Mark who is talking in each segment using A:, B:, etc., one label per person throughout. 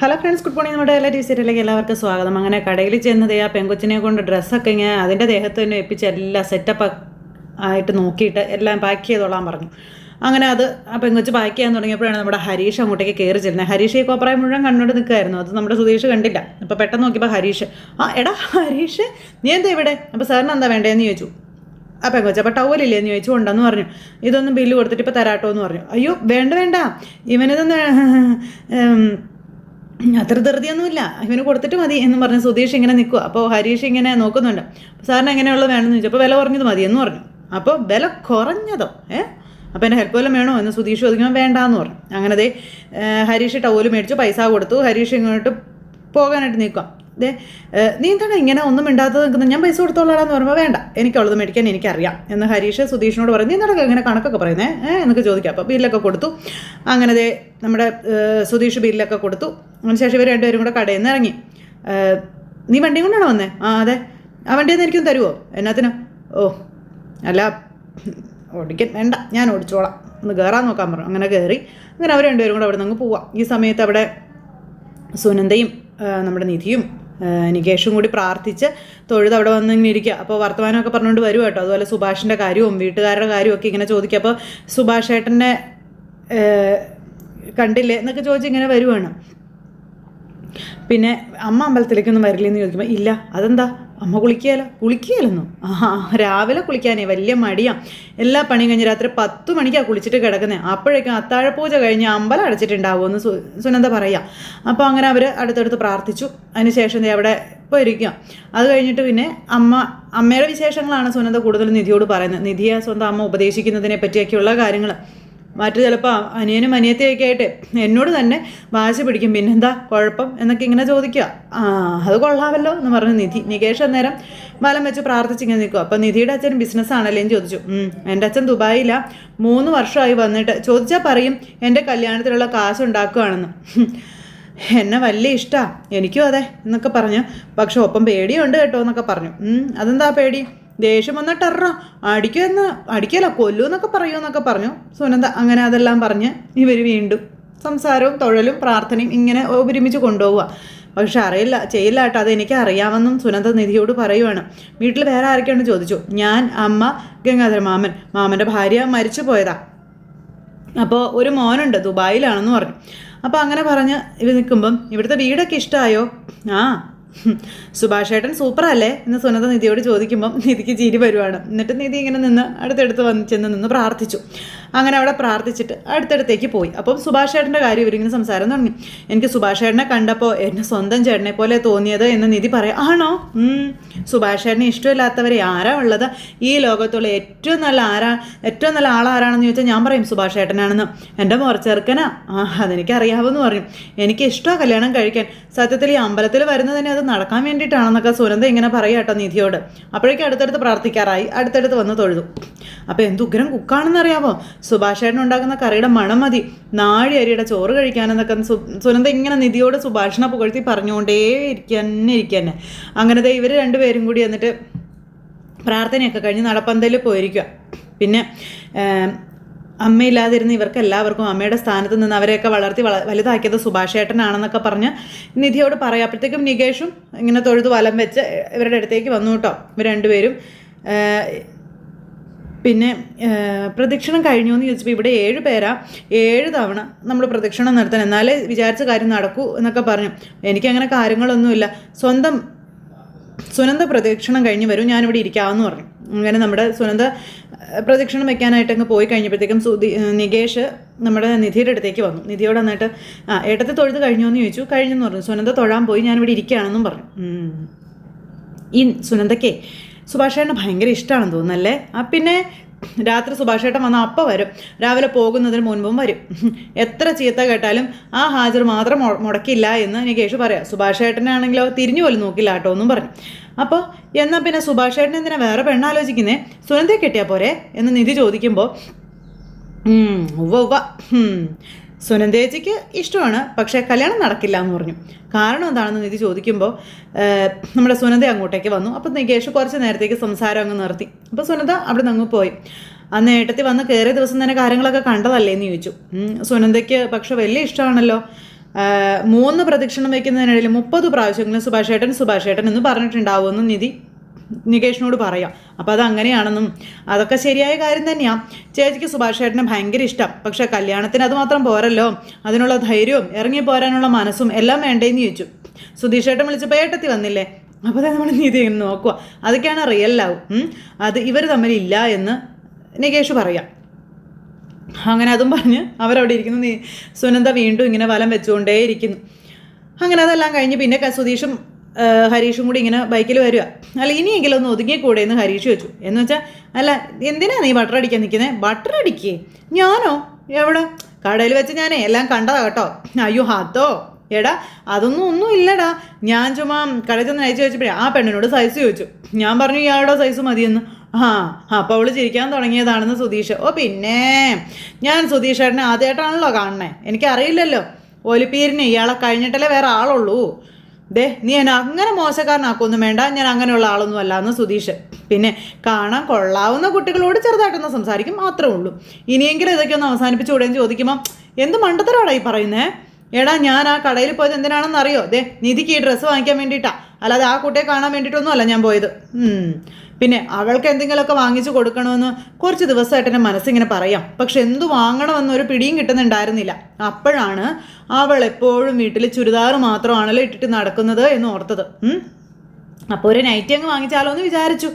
A: Hello friends good morning നമ്മുടെ എല്ലാ ടീച്ചറിലേക്ക് എല്ലാവർക്കും സ്വാഗതം. അങ്ങനെ കടയിൽ ചെന്നത് ആ പെങ്കൊച്ചിനെ കൊണ്ട് ഡ്രസ്സൊക്കെ ഇങ്ങനെ അതിന്റെ ദേഹത്ത് തന്നെ എപ്പിച്ച് എല്ലാം സെറ്റപ്പ് ആയിട്ട് നോക്കിയിട്ട് എല്ലാം പാക്ക് ചെയ്തോളാൻ പറഞ്ഞു. അങ്ങനെ അത് ആ പെങ്കൊച്ച് പാക്ക് ചെയ്യാൻ തുടങ്ങിയപ്പോഴാണ് നമ്മുടെ ഹരീഷ് അങ്ങോട്ടേക്ക് കയറി ചെല്ലുന്നത് ഹരീഷ് ഈ കോപ്രായം മുഴുവൻ കണ്ണോട് നിൽക്കുമായിരുന്നു അത് നമ്മുടെ സുധീഷ് കണ്ടില്ല. അപ്പോൾ പെട്ടെന്ന് നോക്കിയപ്പോൾ ഹരീഷ് ആ എടാ ഹരീഷ് നീ എന്താ ഇവിടെ? അപ്പോൾ സാറിന് എന്താ വേണ്ടതെന്ന് ചോദിച്ചു. ആ പെങ്കൊച്ച അപ്പോൾ ടവലില്ലേ എന്ന് ചോദിച്ചു. ഉണ്ടെന്ന് പറഞ്ഞു. ഇതൊന്നും ബില്ല് കൊടുത്തിട്ട് ഇപ്പോൾ തരാട്ടോ എന്ന് പറഞ്ഞു. അയ്യോ വേണ്ട വേണ്ട. ഇവനിതൊന്ന് അത്ര ധൃതിയൊന്നുമില്ല. ഇവന് കൊടുത്തിട്ട് മതി എന്ന് പറഞ്ഞ്. സുധീഷ് ഇങ്ങനെ നിൽക്കുക അപ്പോൾ ഹരീഷ് ഇങ്ങനെ നോക്കുന്നുണ്ട്. സാറിന് എങ്ങനെയുള്ളത് വേണമെന്ന് ചോദിച്ചപ്പോൾ വില കുറഞ്ഞത് മതി എന്ന് പറഞ്ഞു. അപ്പോൾ വില കുറഞ്ഞതോ? ഏ? അപ്പോൾ എന്റെ ഹെൽപ്പ് വല്ലതും വേണോ? എന്ന് സുധീഷ് ചോദിക്കുമ്പോൾ വേണ്ടാന്ന് പറഞ്ഞു. അങ്ങനെ ദേ ഹരീഷ് ടവൽ മേടിച്ചു. പൈസ കൊടുത്തു. ഹരീഷ് ഇങ്ങോട്ട് പോകാനായിട്ട് നിൽക്കാം ദേ നീ എന്താണ് ഇങ്ങനെ ഒന്നും മിണ്ടാത്തത് നിൽക്കുന്നത്? ഞാൻ പൈസ കൊടുത്തോളാന്ന് പറയുമ്പോൾ വേണ്ട. എനിക്കുള്ളത് മേടിക്കാൻ എനിക്കറിയാം. എന്ന് ഹരീഷ് സുധീഷിനോട് പറഞ്ഞു. നീ എന്താണ് ഇങ്ങനെ കണക്കൊക്കെ പറയുന്നേ? എന്നൊക്കെ ചോദിക്കാം. അപ്പോൾ ബില്ലൊക്കെ കൊടുത്തു. അങ്ങനെ ദേ നമ്മുടെ സുധീഷ് ബില്ലൊക്കെ കൊടുത്തു. അതിനുശേഷം ഇവർ രണ്ടുപേരും കൂടെ കടയിൽ നിന്ന് ഇറങ്ങി. നീ വണ്ടിയും കൊണ്ടാണോ വന്നേ? ആ അതെ. ആ വണ്ടി ഒന്ന് എനിക്കും തരുമോ എന്നാത്തിനാ ഓ അല്ല ഓടിക്കാൻ വേണ്ട. ഞാൻ ഓടിച്ചോളാം. ഒന്ന് കയറാൻ നോക്കാൻ പറഞ്ഞു. അങ്ങനെ കയറി അങ്ങനെ അവർ രണ്ടുപേരും കൂടെ അവിടെ നിന്ന് പോവാം. ഈ സമയത്ത് അവിടെ സുനന്ദയും നമ്മുടെ നിധിയും നികേഷും കൂടി പ്രാർത്ഥിച്ച് തൊഴുത് അവിടെ വന്ന് ഇങ്ങനെ ഇരിക്കുക അപ്പോൾ വർത്തമാനമൊക്കെ പറഞ്ഞുകൊണ്ട് വരും കേട്ടോ. അതുപോലെ സുഭാഷിന്റെ കാര്യവും വീട്ടുകാരുടെ കാര്യവും ഒക്കെ ഇങ്ങനെ ചോദിക്കുക അപ്പോൾ സുഭാഷ് കണ്ടില്ലേ എന്നൊക്കെ ചോദിച്ച് ഇങ്ങനെ വരുവാണ് പിന്നെ അമ്മ അമ്പലത്തിലേക്കൊന്നും വരില്ലെന്ന് ചോദിക്കുമ്പോൾ ഇല്ല അതെന്താ? അമ്മ കുളിക്കുകയല്ല. കുളിക്കുകയല്ലെന്നോ? ആ രാവിലെ കുളിക്കാനേ വലിയ മടിയാ. എല്ലാ പണിയും കഴിഞ്ഞ് രാത്രി പത്ത് മണിക്കാണ് കുളിച്ചിട്ട് കിടക്കുന്നത് അപ്പോഴേക്കും അത്താഴപൂജ കഴിഞ്ഞ് അമ്പലം അടച്ചിട്ടുണ്ടാവുമെന്ന് സുനന്ദ പറയാം. അപ്പോൾ അങ്ങനെ അവർ അടുത്തടുത്ത് പ്രാർത്ഥിച്ചു. അതിനുശേഷം അവിടെ ഇപ്പോൾ ഇരിക്കുക അത് കഴിഞ്ഞിട്ട് പിന്നെ അമ്മ അമ്മയുടെ വിശേഷങ്ങളാണ് സുനന്ദ കൂടുതൽ നിധിയോട് പറയുന്നത് നിധിയെ സ്വന്തം അമ്മ ഉപദേശിക്കുന്നതിനെ പറ്റിയൊക്കെയുള്ള കാര്യങ്ങൾ മറ്റു ചിലപ്പോൾ അനിയനും അനിയത്തിയൊക്കെ ആയിട്ട് എന്നോട് തന്നെ വാശി പിടിക്കും. പിന്നെന്താ? കുഴപ്പം എന്നൊക്കെ ഇങ്ങനെ ചോദിക്കുക. ആ അത് കൊള്ളാമല്ലോ എന്ന് പറഞ്ഞ് നിധി നികേഷ് അന്നേരം വലം വെച്ച് പ്രാർത്ഥിച്ചിങ്ങനെ നിൽക്കും അപ്പം നിധിയുടെ അച്ഛൻ ബിസിനസ് ആണല്ലേ എന്ന് ചോദിച്ചു. എന്റെ അച്ഛൻ ദുബായിയില്ല മൂന്ന് വർഷമായി വന്നിട്ട് ചോദിച്ചാൽ പറയും എന്റെ കല്യാണത്തിലുള്ള കാശ് ഉണ്ടാക്കുകയാണെന്ന് എന്നെ വലിയ ഇഷ്ടമാണ് എനിക്കും അതെ എന്നൊക്കെ പറഞ്ഞു. പക്ഷെ ഒപ്പം പേടിയുണ്ട് കേട്ടോ എന്നൊക്കെ പറഞ്ഞു. "ഉം, അതെന്താ പേടി? ദേഷ്യം വന്ന ടെറോ അടിക്കുമെന്ന് അടിക്കല കൊല്ലൂ എന്നൊക്കെ പറയൂ എന്നൊക്കെ പറഞ്ഞു. സുനന്ദ അങ്ങനെ അതെല്ലാം പറഞ്ഞ് ഇവർ വീണ്ടും സംസാരവും തൊഴലും പ്രാർത്ഥനയും ഇങ്ങനെ ഒരുമിച്ച് കൊണ്ടുപോവുക. പക്ഷെ അറിയില്ല ചെയ്യില്ല കേട്ടോ അത് എനിക്ക് അറിയാമെന്നും സുനന്ദ നിധിയോട് പറയുവാണ്. വീട്ടിൽ വേറെ ആരൊക്കെയാണ് ചോദിച്ചു. ഞാൻ അമ്മ ഗംഗാധര മാമൻ. മാമന്റെ ഭാര്യ മരിച്ചു പോയതാ. അപ്പോൾ ഒരു മോനുണ്ട് ദുബായിലാണെന്ന് പറഞ്ഞു. അപ്പോൾ അങ്ങനെ പറഞ്ഞ് ഇവ നിൽക്കുമ്പം ഇവിടുത്തെ വീടൊക്കെ ഇഷ്ടമായോ ആ ഹും, സുഭാഷ് ഏട്ടൻ സൂപ്പറല്ലേ? എന്ന് സുനന്ദ നിധിയോട് ചോദിക്കുമ്പം നിധിക്ക് ചിരി വരുവാണ്. എന്നിട്ട് നിധി ഇങ്ങനെ നിന്ന് അടുത്തടുത്ത് വന്ന് ചെന്ന് നിന്ന് പ്രാർത്ഥിച്ചു. അങ്ങനെ അവിടെ പ്രാർത്ഥിച്ചിട്ട് അടുത്തടുത്തേക്ക് പോയി. അപ്പം സുഭാഷ് ചേട്ടന്റെ കാര്യം ഇവരിങ്ങനെ സംസാരം തുടങ്ങി. എനിക്ക് സുഭാഷ് ചേട്ടനെ കണ്ടപ്പോൾ എന്നെ സ്വന്തം ചേട്ടനെ പോലെ തോന്നിയത് എന്ന് നിധി പറയാം. ആണോ. സുഭാഷ് ചേട്ടനെ ഇഷ്ടമില്ലാത്തവരെ ആരാ ഉള്ളത്? ഈ ലോകത്തുള്ള ഏറ്റവും നല്ല ആരാ ഏറ്റവും നല്ല ആളാരാണെന്ന് ചോദിച്ചാൽ ഞാൻ പറയും സുഭാഷ് ചേട്ടനാണെന്ന്. എന്റെ മുറച്ചെറുക്കനാ ആ അതെനിക്ക് അറിയാമെന്ന് പറയും എനിക്ക് ഇഷ്ടമാണ് കല്യാണം കഴിക്കാൻ. സത്യത്തിൽ ഈ അമ്പലത്തിൽ വരുന്നത് അത് നടക്കാൻ വേണ്ടിയിട്ടാണെന്നൊക്കെ സുനന്ദ ഇങ്ങനെ പറയാം കേട്ടോ നിധിയോട്. അപ്പോഴേക്കും അടുത്തടുത്ത് പ്രാർത്ഥിക്കാറായി. അടുത്തടുത്ത് വന്ന് തൊഴുതു. അപ്പോൾ എന്ത് ഉഗ്രം കുക്കാണെന്ന് അറിയാമോ സുഭാഷ് ഉണ്ടാക്കുന്ന കറിയുടെ മണം മതി. നാഴി അരിയുടെ ചോറ് കഴിക്കാനെന്നൊക്കെ സുനന്ദ ഇങ്ങനെ നിധിയോട് സുഭാഷണ പുകഴ്ത്തി പറഞ്ഞുകൊണ്ടേ ഇരിക്കന്നെ ഇരിക്കന്നെ അങ്ങനത്തെ ഇവർ രണ്ടുപേരും കൂടി എന്നിട്ട് പ്രാർത്ഥനയൊക്കെ കഴിഞ്ഞ് നടപ്പന്തലിൽ പോയിരിക്കുക പിന്നെ അമ്മയില്ലാതിരുന്ന ഇവർക്ക് എല്ലാവർക്കും അമ്മയുടെ സ്ഥാനത്ത് നിന്ന് അവരെയൊക്കെ വളർത്തി വള വലുതാക്കിയത് സുഭാഷേട്ടനാണെന്നൊക്കെ പറഞ്ഞ് നിധിയോട് പറയാം. അപ്പോഴത്തേക്കും നികേഷും ഇങ്ങനെ തൊഴുത് വലം വെച്ച് ഇവരുടെ അടുത്തേക്ക് വന്നു കേട്ടോ. ഇവർ രണ്ടുപേരും. പിന്നെ പ്രദക്ഷിണം കഴിഞ്ഞു എന്ന് ചോദിച്ചപ്പോൾ ഇവിടെ ഏഴ് പേരാ. ഏഴ് തവണ നമ്മൾ പ്രദക്ഷിണം നടത്തണം. എന്നാലേ വിചാരിച്ച കാര്യം നടക്കൂ എന്നൊക്കെ പറഞ്ഞു. എനിക്കങ്ങനെ കാര്യങ്ങളൊന്നുമില്ല. സ്വന്തം സുനന്ദ പ്രദക്ഷിണം കഴിഞ്ഞ് വരും ഞാനിവിടെ ഇരിക്കാമെന്ന് പറഞ്ഞു. അങ്ങനെ നമ്മുടെ സുനന്ദ പ്രദക്ഷിണം വെക്കാനായിട്ട് അങ്ങ് പോയി കഴിഞ്ഞപ്പോഴത്തേക്കും സുധി നികേഷ് നമ്മുടെ നിധിയുടെ അടുത്തേക്ക് വന്നു. നിധിയോട് എന്നിട്ട് ആ ഏട്ടത്തെ തൊഴുത് കഴിഞ്ഞോ എന്ന് ചോദിച്ചു. കഴിഞ്ഞെന്ന് പറഞ്ഞു. സുനന്ദ തൊഴാൻ പോയി ഞാനിവിടെ ഇരിക്കുകയാണെന്നും പറഞ്ഞു. ഈ സുനന്ദയ്ക്ക് സുഭാഷേട്ടനെ ഭയങ്കര ഇഷ്ടമാണെന്ന് തോന്നുന്നല്ലേ? ആ പിന്നെ രാത്രി സുഭാഷേട്ടൻ വന്ന അപ്പം വരും. രാവിലെ പോകുന്നതിന് മുൻപും വരും. എത്ര ചീത്ത കേട്ടാലും ആ ഹാജർ മാത്രം മുടക്കില്ല എന്ന് നികേഷ് പറയാം. സുഭാഷേട്ടനാണെങ്കിലോ തിരിഞ്ഞു പോലും നോക്കില്ല കേട്ടോ എന്നും പറഞ്ഞു. അപ്പോൾ എന്നാൽ പിന്നെ സുഭാഷേട്ടൻ എന്തിനാ വേറെ പെണ്ണാലോചിക്കുന്നേ? സുനന്ദയെ കിട്ടിയാൽ പോരെ? എന്ന് നിധി ചോദിക്കുമ്പോൾ ഉവ്വ ഉവ്വ ഹും. സുനന്ദേച്ചിക്ക് ഇഷ്ടമാണ് പക്ഷേ കല്യാണം നടക്കില്ല എന്ന് പറഞ്ഞു. കാരണം എന്താണെന്ന് നിധി ചോദിക്കുമ്പോൾ നമ്മുടെ സുനന്ദ അങ്ങോട്ടേക്ക് വന്നു. അപ്പോൾ നികേഷ് കുറച്ച് നേരത്തേക്ക് സംസാരം അങ്ങ് നിർത്തി. അപ്പോൾ സുനന്ദ അവിടെ നിന്ന് അങ്ങ് പോയി. അന്ന് ഏട്ടത്തി വന്ന് കയറിയ ദിവസം തന്നെ കാര്യങ്ങളൊക്കെ കണ്ടതല്ലേ എന്ന് ചോദിച്ചു. സുനന്ദയ്ക്ക് പക്ഷെ വലിയ ഇഷ്ടമാണല്ലോ. മൂന്ന് പ്രദക്ഷിണം വയ്ക്കുന്നതിനിടയിൽ മുപ്പത് പ്രാവശ്യങ്ങളും സുഭാഷേട്ടൻ സുഭാഷേട്ടൻ എന്ന് പറഞ്ഞിട്ടുണ്ടാവുമെന്നും നിധി നികേഷിനോട് പറയാം. അപ്പോൾ അത് അങ്ങനെയാണെന്നും അതൊക്കെ ശരിയായ കാര്യം തന്നെയാണ് ചേച്ചിക്ക് സുഭാഷ് ചേട്ടനെ ഭയങ്കര ഇഷ്ടം. പക്ഷേ കല്യാണത്തിന് അത് മാത്രം പോരല്ലോ. അതിനുള്ള ധൈര്യവും ഇറങ്ങി പോരാനുള്ള മനസ്സും എല്ലാം വേണ്ടേന്ന് ചോദിച്ചു. സുധീഷ് ചേട്ടൻ വിളിച്ചപ്പോൾ ഏട്ടത്തി വന്നില്ലേ? അപ്പോൾ നമ്മൾ നീതി നോക്കുക അതൊക്കെയാണ് റിയൽ ലവ് അത് ഇവർ തമ്മിലില്ല എന്ന് നികേഷ് പറയാം. അങ്ങനെ അതും പറഞ്ഞ് അവരവിടെ ഇരിക്കുന്നു. നീ സുനന്ദ വീണ്ടും ഇങ്ങനെ വലം വെച്ചുകൊണ്ടേയിരിക്കുന്നു. അങ്ങനെ അതെല്ലാം കഴിഞ്ഞ് പിന്നെ സുധീഷും ഹരീഷും കൂടി ഇങ്ങനെ ബൈക്കിൽ വരിക. അല്ല ഇനിയെങ്കിലും ഒന്ന് ഒതുങ്ങിക്കൂടെ എന്ന് ഹരീഷ് വെച്ചു എന്ന് വെച്ചാൽ അല്ല എന്തിനാ നീ ബട്ടർ അടിക്കാൻ നിൽക്കുന്നത് ബട്ടർ അടിക്കേ. ഞാനോ? എവിടെ? കടയിൽ വെച്ച് ഞാൻ എല്ലാം കണ്ടതാ കേട്ടോ. അയ്യോ ഹാത്തോ എടാ അതൊന്നും ഒന്നും ഇല്ലടാ. ഞാൻ ചുമ്മാ കടയിൽ ചെന്ന് അയച്ചു വെച്ചപ്പോഴേ ആ പെണ്ണിനോട് സൈസ് ചോദിച്ചു. ഞാൻ പറഞ്ഞു ഇയാളുടെ സൈസ് മതിയെന്ന് ആ അപ്പോൾ അവൾ ചിരിക്കാൻ തുടങ്ങിയതാണെന്ന് സുധീഷ്. ഓ പിന്നെ ഞാൻ സുധീഷ് ഏട്ടനെ ആദ്യമായിട്ടാണല്ലോ കാണണേ എനിക്കറിയില്ലല്ലോ. ഒലിപ്പീരിന് ഇയാളെ കഴിഞ്ഞിട്ടല്ലേ വേറെ ആളുള്ളൂ. ദേ നീ എന്നെ അങ്ങനെ മോശക്കാരനാക്കൊന്നും വേണ്ട. ഞാൻ അങ്ങനെയുള്ള ആളൊന്നും അല്ല എന്ന് സുധീഷ്. പിന്നെ കാണാൻ കൊള്ളാവുന്ന കുട്ടികളോട് ചെറുതായിട്ടൊന്ന് സംസാരിക്കും മാത്രമേ ഉള്ളൂ. ഇനിയെങ്കിലും ഇതൊക്കെ ഒന്ന് അവസാനിപ്പിച്ചുകൂടെ ചോദിക്കുമ്പോൾ എന്ത് മണ്ടത്തരമാടാ ഈ എടാ ഞാൻ ആ കടയിൽ പോയത് എന്തിനാണെന്ന് അറിയോ? ദേ നിധിക്ക് ഈ ഡ്രസ്സ് വാങ്ങിക്കാൻ വേണ്ടിയിട്ടാ. അല്ലാതെ ആ കുട്ടിയെ കാണാൻ വേണ്ടിയിട്ടൊന്നും അല്ല ഞാൻ പോയത്. പിന്നെ അവൾക്ക് എന്തെങ്കിലുമൊക്കെ വാങ്ങിച്ചു കൊടുക്കണമെന്ന് കുറച്ച് ദിവസമായിട്ട് എന്റെ മനസ്സിങ്ങനെ പറയാം. പക്ഷെ എന്തു വാങ്ങണമെന്ന് ഒരു പിടിയും കിട്ടുന്നുണ്ടായിരുന്നില്ല. അപ്പോഴാണ് അവൾ എപ്പോഴും വീട്ടിൽ ചുരിദാറ് മാത്രമാണല്ലോ ഇട്ടിട്ട് നടക്കുന്നത് എന്ന് ഓർത്തത്. അപ്പോൾ ഒരു നൈറ്റി അങ്ങ് വാങ്ങിച്ചാലോ എന്ന് വിചാരിച്ചു.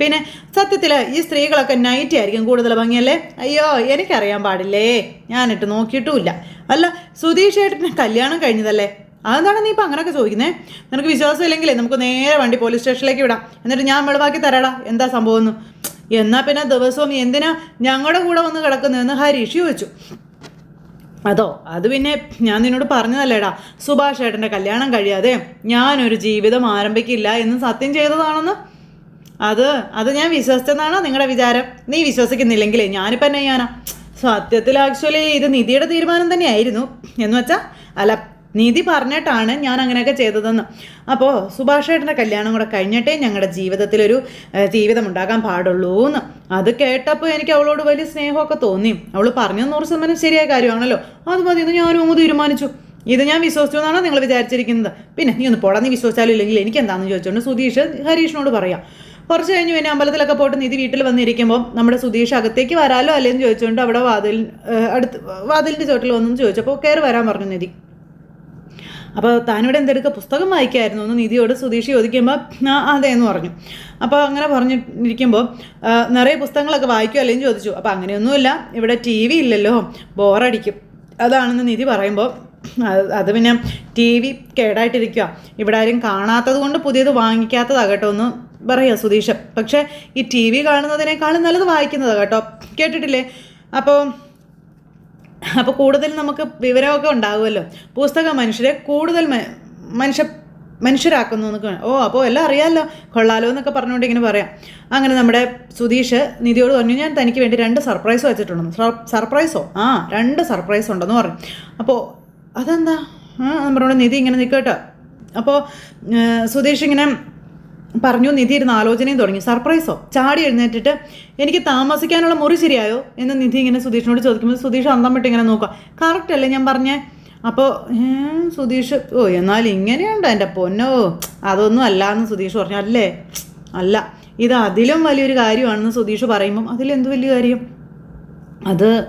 A: പിന്നെ സത്യത്തിൽ ഈ സ്ത്രീകളൊക്കെ നൈറ്റ് ആയിരിക്കും കൂടുതൽ ഭംഗിയല്ലേ? അയ്യോ എനിക്കറിയാൻ പാടില്ലേ? ഞാനിട്ട് നോക്കിയിട്ടുമില്ല. അല്ല സുധീഷ് കല്യാണം കഴിഞ്ഞതല്ലേ? അതെന്താണ് നീ ഇപ്പം അങ്ങനെയൊക്കെ ചോദിക്കുന്നത് നിനക്ക് വിശ്വാസം ഇല്ലെങ്കിലേ നമുക്ക് നേരെ വണ്ടി പോലീസ് സ്റ്റേഷനിലേക്ക് വിടാം. എന്നിട്ട് ഞാൻ വെളിവാക്കി തരാടാ. എന്താ സംഭവം എന്ന് എന്നാൽ പിന്നെ ദിവസവും എന്തിനാ ഞങ്ങളുടെ കൂടെ വന്ന് കിടക്കുന്നതെന്ന് ഹരീഷ് ചോദിച്ചു. അതോ അത് പിന്നെ ഞാൻ നിന്നോട് പറഞ്ഞതല്ലേടാ. സുഭാഷ് ഏട്ടന്റെ കല്യാണം കഴിയാതെ ഞാനൊരു ജീവിതം ആരംഭിക്കില്ല എന്ന് സത്യം ചെയ്തതാണെന്ന്? അത് അത് ഞാൻ വിശ്വസിച്ചെന്നാണോ നിങ്ങളുടെ വിചാരം? നീ വിശ്വസിക്കുന്നില്ലെങ്കിൽ ഞാനിപ്പോൾ എന്നെ ചെയ്യാനാ? സത്യത്തിൽ ആക്ച്വലി ഇത് നിധിയുടെ തീരുമാനം തന്നെയായിരുന്നു. എന്ന് വെച്ചാൽ അല്ല നിധി പറഞ്ഞിട്ടാണ് ഞാൻ അങ്ങനെയൊക്കെ ചെയ്തതെന്ന്. അപ്പോൾ സുഭാഷേട്ടന്റെ കല്യാണം കൂടെ കഴിഞ്ഞിട്ടേ ഞങ്ങളുടെ ജീവിതത്തിലൊരു ജീവിതം ഉണ്ടാകാൻ പാടുള്ളൂ എന്ന് അത് കേട്ടപ്പോൾ എനിക്ക് അവളോട് വലിയ സ്നേഹമൊക്കെ തോന്നി. അവൾ പറഞ്ഞ നൂറ് ശതമാനം ശരിയായ കാര്യമാണല്ലോ. അത് മതി എന്ന് ഞാനും അങ്ങ് തീരുമാനിച്ചു. ഇത് ഞാൻ വിശ്വസിച്ചു എന്നാണോ നിങ്ങൾ വിചാരിച്ചിരിക്കുന്നത്? പിന്നെ നീ ഒന്ന് പോടാ നീ വിശ്വസിച്ചാലും ഇല്ലെങ്കിൽ എനിക്ക് എന്താണെന്ന് ചോദിച്ചുകൊണ്ട് സുധീഷ് ഹരീഷിനോട് പറയാം. കുറച്ച് കഴിഞ്ഞ് പിന്നെ അമ്പലത്തിലൊക്കെ പോയിട്ട് നിധി വീട്ടിൽ വന്നിരിക്കുമ്പോൾ നമ്മുടെ സുധീഷ് അകത്തേക്ക് വരാലോ അല്ലേന്ന് ചോദിച്ചുകൊണ്ട് അവിടെ വാതിൽ അടുത്ത് വാതിലിന്റെ ചോട്ടിൽ വന്നു ചോദിച്ചപ്പോൾ കയറി വരാൻ പറഞ്ഞു നിധി. അപ്പോൾ താനിവിടെ എന്തെടുക്കുക പുസ്തകം വായിക്കായിരുന്നു എന്ന് നിധിയോട് സുധീഷ് ചോദിക്കുമ്പോൾ ആ അതെ എന്ന് പറഞ്ഞു. അപ്പോൾ അങ്ങനെ പറഞ്ഞിരിക്കുമ്പോൾ നിറയെ പുസ്തകങ്ങളൊക്കെ വായിക്കുമോ അല്ലെങ്കിൽ ചോദിച്ചു. അപ്പോൾ അങ്ങനെയൊന്നുമില്ല. ഇവിടെ ടി വി ഇല്ലല്ലോ. ബോറടിക്കും. അതാണെന്ന് നിധി പറയുമ്പോൾ അത് പിന്നെ ടി വി കേടായിട്ടിരിക്കുക ഇവിടെ ആരും കാണാത്തത് കൊണ്ട് പുതിയത് വാങ്ങിക്കാത്തതാണ് എന്ന് പറയാ സുധീഷ്. പക്ഷേ ഈ ടി വി കാണുന്നതിനേക്കാളും നല്ലത് വായിക്കുന്നതാണ് കേട്ടോ. കേട്ടിട്ടില്ലേ? അപ്പോൾ അപ്പോൾ കൂടുതൽ നമുക്ക് വിവരമൊക്കെ ഉണ്ടാകുമല്ലോ പുസ്തകം മനുഷ്യരെ കൂടുതൽ മനുഷ്യ മനുഷ്യരാക്കുന്നു എന്നൊക്കെ. ഓ അപ്പോൾ എല്ലാം അറിയാമല്ലോ കൊള്ളാലോ എന്നൊക്കെ പറഞ്ഞുകൊണ്ട് ഇങ്ങനെ പറയാം. അങ്ങനെ നമ്മുടെ സുധീഷ് നിധിയോട് പറഞ്ഞു ഞാൻ തനിക്ക് വേണ്ടി രണ്ട് സർപ്രൈസ് വെച്ചിട്ടുണ്ടെന്ന്. സർ- സർപ്രൈസോ? ആ രണ്ട് സർപ്രൈസ് ഉണ്ടെന്ന് പറഞ്ഞു. അപ്പോൾ അതെന്താ? ആ നമ്മുടെ നിധി ഇങ്ങനെ നിൽക്കട്ടോ അപ്പോൾ സുധീഷ് ഇങ്ങനെ പറഞ്ഞു നിധി ഇരുന്ന് ആലോചനയും തുടങ്ങി. സർപ്രൈസോ? ചാടി എഴുന്നേറ്റിട്ട് എനിക്ക് താമസിക്കാനുള്ള മുറി ശരിയായോ? എന്ന് നിധി ഇങ്ങനെ സുധീഷിനോട് ചോദിക്കുമ്പോൾ സുധീഷ് അന്തം വിട്ട് ഇങ്ങനെ നോക്കുക. കറക്റ്റ് അല്ലേ ഞാൻ പറഞ്ഞേ? അപ്പോൾ സുധീഷ് ഓ എന്നാൽ ഇങ്ങനെയുണ്ടോ എന്റെ പൊന്നോ. അതൊന്നും അല്ല എന്ന് സുധീഷ് പറഞ്ഞു. അല്ലേ? അല്ല. ഇത് അതിലും വലിയൊരു കാര്യമാണെന്ന് സുധീഷ് പറയുമ്പം അതിലെന്ത് വലിയ കാര്യം? അത്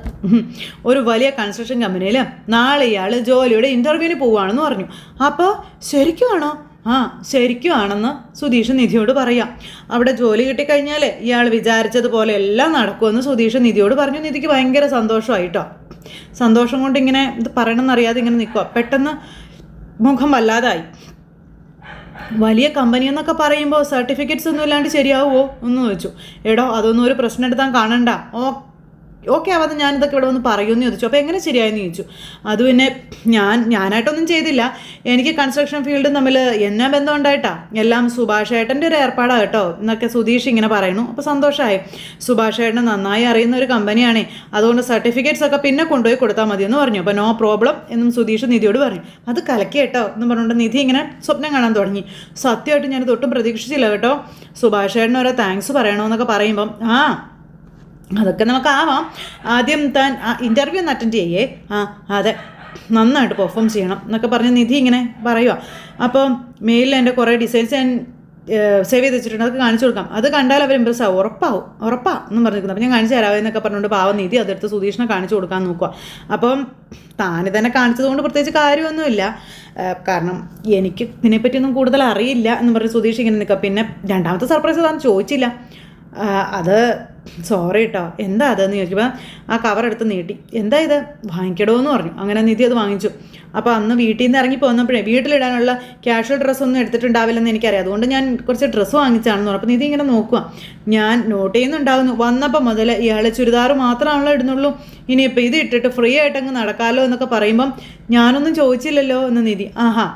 A: ഒരു വലിയ കൺസ്ട്രക്ഷൻ കമ്പനിയിൽ നാളെ ഇയാൾ ജോലിയുടെ ഇന്റർവ്യൂവിന് പോവുകയാണെന്ന് പറഞ്ഞു. അപ്പോൾ ശരിക്കുമാണോ ആ ശരിക്കും ആണെന്ന് സുധീഷ് നിധിയോട് പറയാം. അവിടെ ജോലി കിട്ടിക്കഴിഞ്ഞാൽ ഇയാൾ വിചാരിച്ചതുപോലെ എല്ലാം നടക്കുമെന്ന് സുധീഷ് നിധിയോട് പറഞ്ഞു. നിധിക്ക് ഭയങ്കര സന്തോഷമായിട്ടോ സന്തോഷം കൊണ്ട് ഇങ്ങനെ ഇത് പറയണമെന്നറിയാതെ ഇങ്ങനെ നിൽക്കുക പെട്ടെന്ന് മുഖം വല്ലാതായി. വലിയ കമ്പനി എന്നൊക്കെ പറയുമ്പോൾ സർട്ടിഫിക്കറ്റ്സ് ഒന്നും ഇല്ലാണ്ട് ശരിയാവുമോ എന്ന് ചോദിച്ചു. എടോ അതൊന്നും ഒരു പ്രശ്നം എടുത്താൽ കാണണ്ട. ഓ ഓക്കെ ആവാതെ ഞാനിതൊക്കെ ഇവിടെ വന്ന് പറയുമെന്ന് ചോദിച്ചു. അപ്പോൾ എങ്ങനെ ശരിയായെന്ന് ചോദിച്ചു. അത് പിന്നെ ഞാൻ ഞാനായിട്ടൊന്നും ചെയ്തില്ല. എനിക്ക് കൺസ്ട്രക്ഷൻ ഫീൽഡും തമ്മിൽ എന്നാ ബന്ധം ഉണ്ടായിട്ടാ? എല്ലാം സുഭാഷ് ഏട്ടന്റെ ഒരു ഏർപ്പാടാണ് കേട്ടോ എന്നൊക്കെ സുധീഷ് ഇങ്ങനെ പറയുന്നു. അപ്പോൾ സന്തോഷമായി സുഭാഷ് ഏട്ടനെ നന്നായി അറിയുന്ന ഒരു കമ്പനിയാണേ. അതുകൊണ്ട് സർട്ടിഫിക്കറ്റ്സ് ഒക്കെ പിന്നെ കൊണ്ടുപോയി കൊടുത്താൽ മതി എന്ന് പറഞ്ഞു. അപ്പോൾ നോ പ്രോബ്ലം എന്നും സുധീഷ് നിധിയോട് പറഞ്ഞു. അത് കലക്കി കേട്ടോ എന്ന് പറഞ്ഞുകൊണ്ട് നിധി ഇങ്ങനെ സ്വപ്നം കാണാൻ തുടങ്ങി. സത്യമായിട്ട് ഞാനത് ഒട്ടും പ്രതീക്ഷിച്ചില്ല കേട്ടോ. സുഭാഷ് ഏട്ടന് ഓരോ താങ്ക്സ് പറയണമെന്നൊക്കെ പറയുമ്പം ആ അതൊക്കെ നമുക്ക് ആവാം ആദ്യം താൻ ഇന്റർവ്യൂ ഒന്ന് അറ്റൻഡ് ചെയ്യേ. ആ അതെ. നന്നായിട്ട് പെർഫോം ചെയ്യണം എന്നൊക്കെ പറഞ്ഞ് നിധി ഇങ്ങനെ പറയുക അപ്പോൾ മെയിലിൽ എന്റെ കുറേ ഡിസൈൻസ് ഞാൻ സേവ് ചെയ്ത് വെച്ചിട്ടുണ്ട്. അതൊക്കെ കാണിച്ചു കൊടുക്കാം. അത് കണ്ടാൽ അവർ ഇമ്പ്രസ് ആവും. ഉറപ്പാവും. ഉറപ്പാ എന്ന് പറഞ്ഞിരിക്കുന്നത് അപ്പം ഞാൻ കാണിച്ചു തരാമോ എന്നൊക്കെ പറഞ്ഞുകൊണ്ട് പാവം നിധി അതെടുത്ത് സുധീഷിനെ കാണിച്ചു കൊടുക്കാൻ നോക്കുക അപ്പം താന് തന്നെ കാണിച്ചതുകൊണ്ട് പ്രത്യേകിച്ച് കാര്യമൊന്നുമില്ല. കാരണം എനിക്ക് ഇതിനെപ്പറ്റിയൊന്നും കൂടുതൽ അറിയില്ല എന്ന് പറഞ്ഞ് സുധീഷ് ഇങ്ങനെ നിൽക്കുക പിന്നെ രണ്ടാമത്തെ സർപ്രൈസ് താൻ ചോദിച്ചില്ല. അത് സോറി കേട്ടോ എന്താ അതെന്ന് ചോദിച്ചപ്പോൾ ആ കവർ എടുത്ത് നീട്ടി. എന്താ ഇത്? വാങ്ങിക്കടോ എന്ന് പറഞ്ഞു. അങ്ങനെ നിധി അത് വാങ്ങിച്ചു. അപ്പോൾ അന്ന് വീട്ടിൽ നിന്ന് ഇറങ്ങി പോകുന്നപ്പോഴേ വീട്ടിലിടാനുള്ള ക്യാഷ്വൽ ഡ്രസ്സൊന്നും എടുത്തിട്ടുണ്ടാവില്ലെന്ന് എനിക്കറിയാം. അതുകൊണ്ട് ഞാൻ കുറച്ച് ഡ്രസ്സ് വാങ്ങിച്ചാണെന്ന് പറഞ്ഞു. അപ്പോൾ നിധി ഇങ്ങനെ നോക്കുക ഞാൻ നോട്ട് ചെയ്യുന്നുണ്ടാകുന്നു വന്നപ്പോൾ മുതൽ ഇയാൾ ചുരിദാർ മാത്രമാണല്ലോ ഇടുന്നുള്ളൂ. ഇനിയിപ്പോൾ ഇത് ഇട്ടിട്ട് ഫ്രീ ആയിട്ടങ്ങ് നടക്കാമല്ലോ എന്നൊക്കെ പറയുമ്പം ഞാനൊന്നും ചോദിച്ചില്ലല്ലോ എന്ന് നിധി. ആഹാ.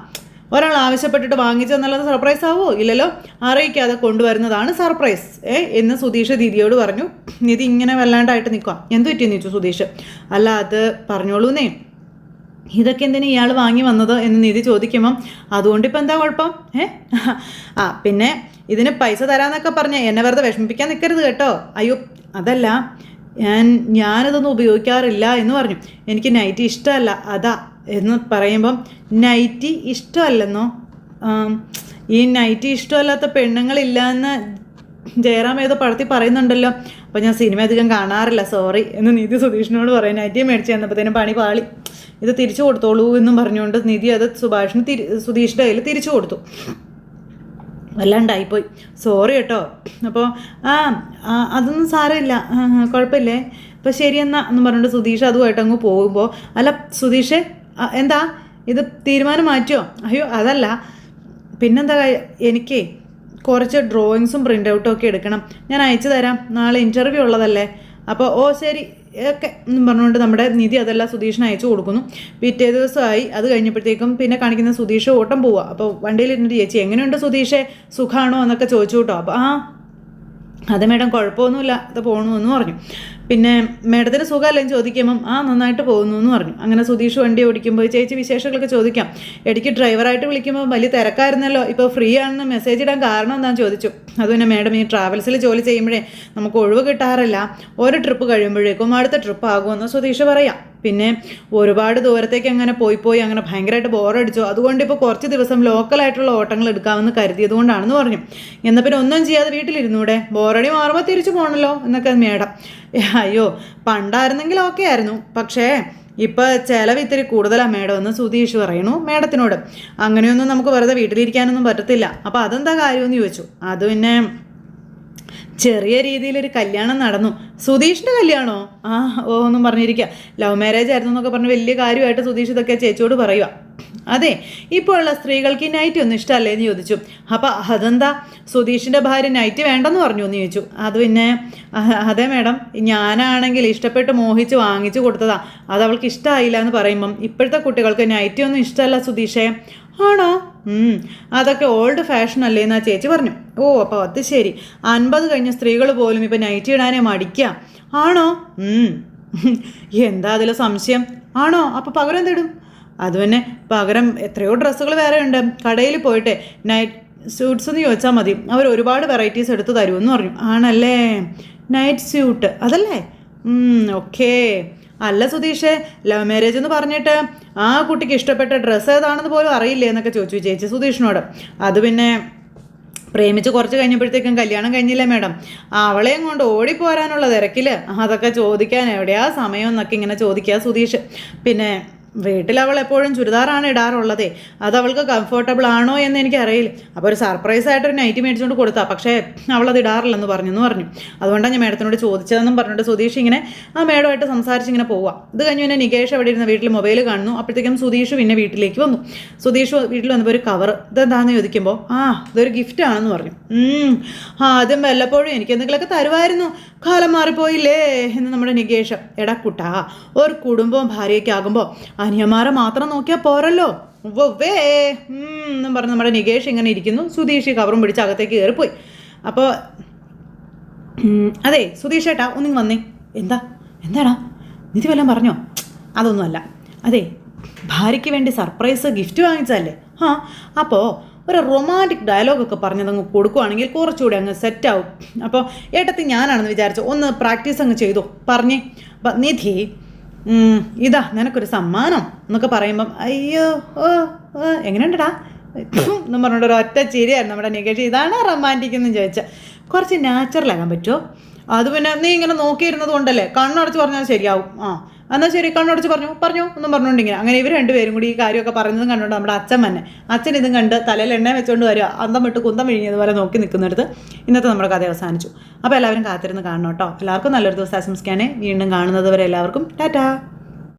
A: ഒരാൾ ആവശ്യപ്പെട്ടിട്ട് വാങ്ങിച്ചെന്നുള്ളത് സർപ്രൈസ് ആവുമോ ഇല്ലല്ലോ. അറിയിക്കാതെ കൊണ്ടുവരുന്നതാണ് സർപ്രൈസ് ഏ എന്ന് സുധീഷ് ദീദിയോട് പറഞ്ഞു. നിധി ഇങ്ങനെ വല്ലാണ്ടായിട്ട് നിൽക്കുക എന്ത് പറ്റിയെന്ന് ചോദിച്ചു സുധീഷ്. അല്ല അത് പറഞ്ഞോളൂന്നേ. ഇതൊക്കെ എന്തിനാ ഇയാൾ വാങ്ങി വന്നത് എന്ന് നിധി ചോദിക്കുമ്പം അതുകൊണ്ട് ഇപ്പം എന്താ കുഴപ്പം? ഏ? ആ പിന്നെ ഇതിന് പൈസ തരാമെന്നൊക്കെ പറഞ്ഞ് എന്നെ വെറുതെ വിഷമിപ്പിക്കാൻ നിൽക്കരുത് കേട്ടോ. അയ്യോ അതല്ല. ഞാൻ ഞാനിതൊന്നും ഉപയോഗിക്കാറില്ല എന്ന് പറഞ്ഞു. എനിക്ക് നൈറ്റ് ഇഷ്ടമല്ല. അതാ എന്ന് പറയുമ്പം നൈറ്റി ഇഷ്ടമല്ലെന്നോ? ഈ നൈറ്റി ഇഷ്ടമല്ലാത്ത പെണ്ണുങ്ങളില്ല എന്ന് ജയറാം ഏതോ പടത്തിൽ പറയുന്നുണ്ടല്ലോ. അപ്പോൾ ഞാൻ സിനിമ അധികം കാണാറില്ല സോറി എന്ന് നീതി സുധീഷിനോട് പറയും. നൈറ്റി മേടിച്ച് തന്നപ്പോഴത്തേനും പണി പാളി. ഇത് തിരിച്ചു കൊടുത്തോളൂ എന്നും പറഞ്ഞുകൊണ്ട് നിധി അത് സുഭാഷിന് തിരി സുധീഷിന്റെ കയ്യിൽ തിരിച്ചു കൊടുത്തു. വല്ലാണ്ടായിപ്പോയി. സോറി കേട്ടോ. അപ്പോൾ ആ അതൊന്നും സാരമില്ല. കുഴപ്പമില്ലേ? അപ്പോൾ ശരിയെന്നാ എന്ന് പറഞ്ഞിട്ട് സുധീഷ് അതുമായിട്ട് അങ്ങ് പോകുമ്പോൾ അല്ല സുധീഷേ എന്താ? ഇത് തീരുമാനം മാറ്റിയോ? അയ്യോ അതല്ല. പിന്നെന്താ? എനിക്കേ കുറച്ച് ഡ്രോയിങ്സും പ്രിന്റ് ഔട്ടും ഒക്കെ എടുക്കണം. ഞാൻ അയച്ചു തരാം. നാളെ ഇന്റർവ്യൂ ഉള്ളതല്ലേ? അപ്പോൾ ഓ ശരി. ഒക്കെ എന്നും പറഞ്ഞുകൊണ്ട് നമ്മുടെ നിധി അതെല്ലാം സുധീഷിന് അയച്ചു കൊടുക്കുന്നു. പിറ്റേ ദിവസമായി അത് കഴിഞ്ഞപ്പോഴത്തേക്കും പിന്നെ കാണിക്കുന്ന സുധീഷ് ഓട്ടം പോവുക അപ്പോൾ വണ്ടിയിലിരുന്നിട്ട് ചേച്ചി എങ്ങനെയുണ്ട് സുധീഷെ? സുഖാണോ? എന്നൊക്കെ ചോദിച്ചു കേട്ടോ. അപ്പോൾ ആ അത് മേഡം കുഴപ്പമൊന്നുമില്ല. അത് പോകണമെന്ന് പറഞ്ഞു. പിന്നെ മേഡത്തിന് സുഖമല്ലേ ചോദിക്കുമ്പം ആ നന്നായിട്ട് പോകുന്നു എന്ന് പറഞ്ഞു. അങ്ങനെ സുധീഷ് വണ്ടി ഓടിക്കുമ്പോൾ ചേച്ചി വിശേഷങ്ങളൊക്കെ ചോദിക്കാം. ഇടയ്ക്ക് ഡ്രൈവറായിട്ട് വിളിക്കുമ്പോൾ വലിയ തിരക്കായിരുന്നല്ലോ ഇപ്പോൾ ഫ്രീ ആണെന്ന് മെസ്സേജ് ഇടാൻ കാരണം എന്താണെന്ന് ചോദിച്ചു. അത് പിന്നെ മേഡം ഈ ട്രാവൽസിൽ ജോലി ചെയ്യുമ്പോഴേ നമുക്ക് ഒഴിവ് കിട്ടാറില്ല. ഒരു ട്രിപ്പ് കഴിയുമ്പോഴേക്കും അടുത്ത ട്രിപ്പ് ആകുമെന്ന് സുധീഷ് പറയാം. പിന്നെ ഒരുപാട് ദൂരത്തേക്ക് അങ്ങനെ പോയി പോയി അങ്ങനെ ഭയങ്കരമായിട്ട് ബോറടിച്ചു അതുകൊണ്ട് ഇപ്പോൾ കുറച്ച് ദിവസം ലോക്കലായിട്ടുള്ള ഓട്ടങ്ങൾ എടുക്കാമെന്ന് കരുതിയത് കൊണ്ടാണെന്ന് പറഞ്ഞു. എന്നാൽ പിന്നെ ഒന്നും ചെയ്യാതെ വീട്ടിലിരുന്നൂടെ? ബോറടി മാറുമ്പോൾ തിരിച്ചു പോകണല്ലോ എന്നൊക്കെ മേഡം അയ്യോ പണ്ടായിരുന്നെങ്കിൽ ഓക്കെ ആയിരുന്നു. പക്ഷേ ഇപ്പോൾ ചിലവ് ഇത്തിരി കൂടുതലാണ് മേഡം. എന്ന് സുധീഷ് പറയണു മേഡത്തിനോട്. അങ്ങനെയൊന്നും നമുക്ക് വെറുതെ വീട്ടിലിരിക്കാനൊന്നും പറ്റത്തില്ല. അപ്പോൾ അതെന്താ കാര്യമെന്ന് ചോദിച്ചു. അത് പിന്നെ ചെറിയ രീതിയിലൊരു കല്യാണം നടന്നു. സുധീഷിന്റെ കല്യാണോ? ആ ഓ എന്നും പറഞ്ഞിരിക്കുക ലവ് മാരേജ് ആയിരുന്നു എന്നൊക്കെ പറഞ്ഞ് വലിയ കാര്യമായിട്ട് സുധീഷ് ഇതൊക്കെ ചേച്ചിയോട് പറയുക അതെ ഇപ്പോൾ ഉള്ള സ്ത്രീകൾക്ക് ഈ നൈറ്റ് ഒന്നും ഇഷ്ടമല്ലേ എന്ന് ചോദിച്ചു. അപ്പം അതെന്താ? സുധീഷിന്റെ ഭാര്യ നൈറ്റ് വേണ്ടെന്ന് പറഞ്ഞു എന്ന് ചോദിച്ചു. അത് പിന്നെ "അഹ് അതെ മാഡം ഞാനാണെങ്കിൽ ഇഷ്ടപ്പെട്ട് മോഹിച്ച് വാങ്ങിച്ചു കൊടുത്തതാ. അത് അവൾക്ക് ഇഷ്ടമായില്ല എന്ന് പറയുമ്പം ഇപ്പോഴത്തെ കുട്ടികൾക്ക് നൈറ്റ് ഒന്നും ഇഷ്ടമല്ല സുധീഷേ. ആണോ? അതൊക്കെ ഓൾഡ് ഫാഷൻ അല്ലേ എന്നാ ചേച്ചി പറഞ്ഞു. ഓ അപ്പോൾ അത് ശരി. അൻപത് കഴിഞ്ഞ സ്ത്രീകൾ പോലും ഇപ്പം നൈറ്റ് ഇടാനേ മടിക്കാം. ആണോ. എന്താ അതിലെ സംശയം? ആണോ? അപ്പോൾ പകരം എന്തിടും അത് പിന്നെ പകരം എത്രയോ ഡ്രസ്സുകൾ വേറെ ഉണ്ട്. കടയിൽ പോയിട്ട് നൈറ്റ് സ്യൂട്ട്സ് എന്ന് ചോദിച്ചാൽ മതി. അവർ ഒരുപാട് വെറൈറ്റീസ് എടുത്ത് തരുമെന്ന് പറഞ്ഞു. ആണല്ലേ? നൈറ്റ് സ്യൂട്ട് അതല്ലേ? ഓക്കേ അല്ല സുധീഷേ ലവ് മാരേജ് എന്ന് പറഞ്ഞിട്ട് ആ കുട്ടിക്ക് ഇഷ്ടപ്പെട്ട ഡ്രസ്സ് ഏതാണെന്ന് പോലും അറിയില്ലേ എന്നൊക്കെ ചോദിച്ചു ചേച്ചി സുധീഷിനോട്. അത് പിന്നെ പ്രേമിച്ച് കുറച്ച് കഴിഞ്ഞപ്പോഴത്തേക്കും കല്യാണം കഴിഞ്ഞില്ലേ മാഡം അവളെയും കൊണ്ട് ഓടിപ്പോരാനുള്ള തിരക്കിൽ അതൊക്കെ ചോദിക്കാൻ എവിടെയാ സമയം എന്നൊക്കെ ഇങ്ങനെ ചോദിക്കുക സുധീഷ്. പിന്നെ വീട്ടിൽ അവൾ എപ്പോഴും ചുരിദാറാണ് ഇടാറുള്ളതേ. അത് അവൾക്ക് കംഫർട്ടബിൾ ആണോ എന്ന് എനിക്കറിയില്ല. അപ്പോൾ ഒരു സർപ്രൈസ് ആയിട്ട് ഒരു നൈറ്റ് മേടിച്ചുകൊണ്ട് കൊടുത്താൽ പക്ഷേ അവളത് ഇടാറില്ലെന്ന് പറഞ്ഞു എന്ന് പറഞ്ഞു. അതുകൊണ്ടാണ് ഞാൻ മേഡത്തിനോട് ചോദിച്ചതെന്നും പറഞ്ഞിട്ട് സുധീഷ് ഇങ്ങനെ ആ മേഡമായിട്ട് സംസാരിച്ച് ഇങ്ങനെ പോവാം. ഇത് കഴിഞ്ഞ് പിന്നെ നികേഷ് അവിടെ ഇരുന്ന് വീട്ടിൽ മൊബൈൽ കാണുന്നു. അപ്പോഴത്തേക്കും സുധീഷ് പിന്നെ വീട്ടിലേക്ക് വന്നു. സുധീഷ് വീട്ടിൽ വന്നപ്പോൾ ഒരു കവർ ഇതെന്താണെന്ന് ചോദിക്കുമ്പോൾ ആ ഇതൊരു ഗിഫ്റ്റ് ആണെന്ന് പറഞ്ഞു. ആദ്യം വല്ലപ്പോഴും എനിക്ക് എന്തെങ്കിലുമൊക്കെ തരുമായിരുന്നു കാലം മാറിപ്പോയില്ലേ? എന്ന് നമ്മുടെ നികേഷ് എടാ കുട്ടാ ഒരു കുടുംബവും ഭാര്യയൊക്കെ ആകുമ്പോൾ അനിയന്മാരെ മാത്രം നോക്കിയാൽ പോരല്ലോ. വേ എന്നും പറഞ്ഞ് നമ്മുടെ നികേഷ് ഇങ്ങനെ ഇരിക്കുന്നു. സുധീഷ് കവറും പിടിച്ച് അകത്തേക്ക് കയറിപ്പോയി. അപ്പോൾ അതെ സുധീഷ് ഏട്ടാ ഒന്നിങ്ങ് വന്നേ. എന്താ? എന്താടാ? നിധി വല്ലതും പറഞ്ഞോ? അതൊന്നുമല്ല. അതെ ഭാര്യയ്ക്ക് വേണ്ടി സർപ്രൈസ് ഗിഫ്റ്റ് വാങ്ങിച്ചതല്ലേ? ആ അപ്പോൾ ഒരു റൊമാന്റിക് ഡയലോഗൊക്കെ പറഞ്ഞതങ്ങ് കൊടുക്കുവാണെങ്കിൽ കുറച്ചുകൂടി അങ്ങ് സെറ്റാവും. അപ്പോൾ ഏട്ടത്തി ഞാനാണെന്ന് വിചാരിച്ചു ഒന്ന് പ്രാക്ടീസ് അങ്ങ് ചെയ്തു. പറഞ്ഞേ. നിധി ഇതാ നിനക്കൊരു സമ്മാനം എന്നൊക്കെ പറയുമ്പം അയ്യോ ഓ എങ്ങനെയുണ്ടടാ? എന്നും പറഞ്ഞിട്ട് ഒരു ഒറ്റ ചിരിയായിരുന്നു നമ്മുടെ നികേഷ്. ഇതാണ് റൊമാന്റിക് എന്ന് ചോദിച്ചാൽ കുറച്ച് നാച്ചുറലാകാൻ പറ്റുമോ അത് പിന്നെ നീ ഇങ്ങനെ നോക്കിയിരുന്നത് കൊണ്ടല്ലേ? കണ്ണടച്ച് പറഞ്ഞാൽ ശരിയാവും. ആ എന്നാൽ ശരി കണ്ണടച്ച് പറഞ്ഞു. പറഞ്ഞു ഒന്നും പറഞ്ഞുകൊണ്ടിങ്ങനെ. അങ്ങനെ ഇവർ രണ്ടുപേരും കൂടി ഈ കാര്യമൊക്കെ പറഞ്ഞതും കണ്ടുകൊണ്ട് നമ്മുടെ അച്ഛൻ തന്നെ അച്ഛൻ ഇതും കണ്ട് തലയിൽ എണ്ണ വെച്ചുകൊണ്ട് വരിക. അന്തം വിട്ട് കുന്തം വിഴിഞ്ഞതുപോലെ നോക്കി നിൽക്കുന്നിടത്ത് ഇന്നത്തെ നമ്മുടെ കഥ അവസാനിച്ചു. അപ്പോൾ എല്ലാവരും കാത്തിരുന്ന് കാണണം കേട്ടോ. എല്ലാവർക്കും നല്ലൊരു ദിവസം ആശംസിക്കാനേ. വീണ്ടും കാണുന്നത് വരെ എല്ലാവർക്കും ടാറ്റാ.